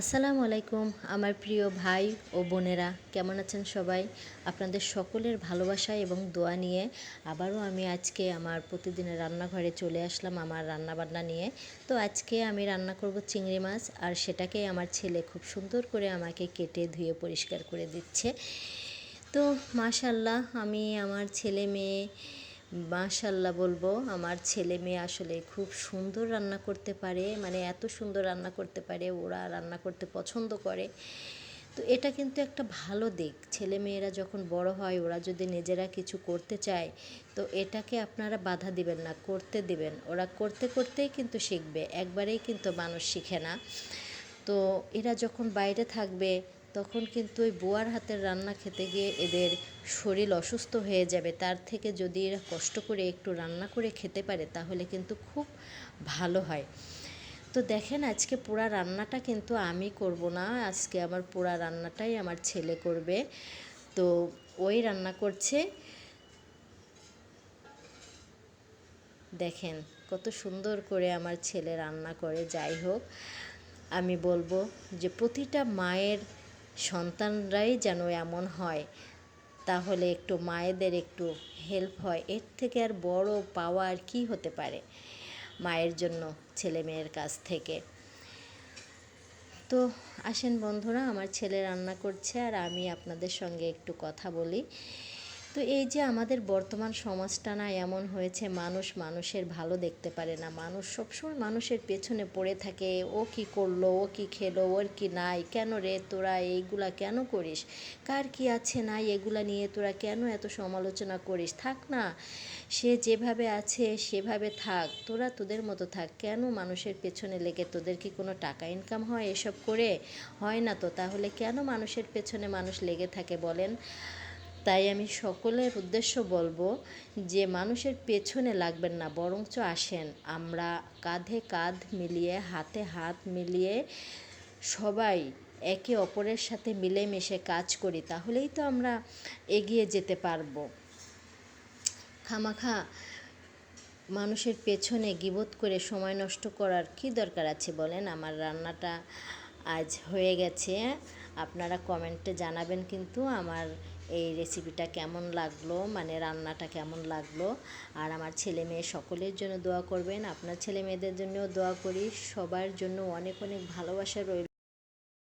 আসসালামু আলাইকুম, আমার প্রিয় ভাই ও বোনেরা, কেমন আছেন সবাই? আপনাদের সকলের ভালোবাসা এবং দোয়া নিয়ে আবারও আমি আজকে আমার প্রতিদিনের রান্নাঘরে চলে আসলাম আমার রান্নাবান্না নিয়ে। তো আজকে আমি রান্না করব চিংড়ি মাছ আর সেটাকেই আমার ছেলে খুব সুন্দর করে আমাকে কেটে ধুয়ে পরিষ্কার করে দিচ্ছে। তো মাশাল্লাহ আমি আমার ছেলে মেয়ে মাশাল্লাহ বলব, আমার ছেলে মেয়ে আসলে খুব সুন্দর রান্না করতে পারে মানে এত সুন্দর রান্না করতে পারে, ওরা রান্না করতে পছন্দ করে। তো এটা কিন্তু একটা ভালো দিক, ছেলে মেয়েরা যখন বড় হয়, ওরা যদি নিজেরা কিছু করতে চায়, তো এটাকে আপনারা বাধা দিবেন না, করতে দিবেন। ওরা করতে করতেই কিন্তু শিখবে, একবারেই কিন্তু মানুষ শিখে না। তো এরা যখন বাইরে থাকবে তখন কিন্তু ওই বুয়ার হাতের রান্না খেতে গিয়ে এদের শরীর অসুস্থ হয়ে যাবে। তার থেকে যদি এরা কষ্ট করে একটু রান্না করে খেতে পারে, তাহলে কিন্তু খুব ভালো হয়। তো দেখেন, আজকে পুরা রান্নাটা কিন্তু আমি করব না। আজকে আমার পুরা রান্নাটাই আমার ছেলে করবে। তো ওই রান্না করছে। দেখেন, কত সুন্দর করে আমার ছেলে রান্না করে। যাই হোক, আমি বলব যে প্রতিটা মায়ের সন্তানরাই যেন এমন হয়, তাহলে একটু মায়েদের একটু হেল্প হয়, এর থেকে আর বড় পাওয়া আর কী হতে পারে মায়ের জন্য, ছেলে মেয়ের কাছ থেকে। তো আসেন বন্ধুরা, আমার ছেলে রান্না করছে আর আমি আপনাদের সঙ্গে একটু কথা বলি। তো এই যে আমাদের বর্তমান সমাজটা না এমন হয়েছে, মানুষ মানুষের ভালো দেখতে পারে না, মানুষ সবসময় মানুষের পেছনে পড়ে থাকে, ও কি করল, ও কি খেলো, ওর কি নাই, কেন রে তোরা এইগুলা কেন করিস? কার কি আছে নাই এগুলা নিয়ে তোরা কেন এত সমালোচনা করিস? থাক না, সে যেভাবে আছে সেভাবে থাক, তোরা তোদের মতো থাক, কেন মানুষের পেছনে লেগে তোদের কি কোনো টাকা ইনকাম হয় এসব করে? হয় না তো, তাহলে কেন মানুষের পেছনে মানুষ লেগে থাকে বলেন? তাই আমি সকলের উদ্দেশ্য বলব যে মানুষের পেছনে লাগবেন না, বরঞ্চ আসেন। আমরা কাঁধে কাঁধ মিলিয়ে, হাতে হাত মিলিয়ে সবাই একে অপরের সাথে মিলেমিশে কাজ করি, তাহলেই তো আমরা এগিয়ে যেতে পারব। খামাখা মানুষের পেছনে গিবোধ করে সময় নষ্ট করার কি দরকার আছে বলেন? আমার রান্নাটা আজ হয়ে গেছে। আপনারা কমেন্টে জানাবেন কিন্তু আমার এই রেসিপিটা কেমন লাগল? মানে রান্নাটা কেমন লাগল? আর আমার ছেলে মেয়ে সকলের জন্য দোয়া করবেন। আপনার ছেলে মেয়েদের জন্যও দোয়া করি। সবার জন্য অনেক অনেক ভালোবাসা রইল।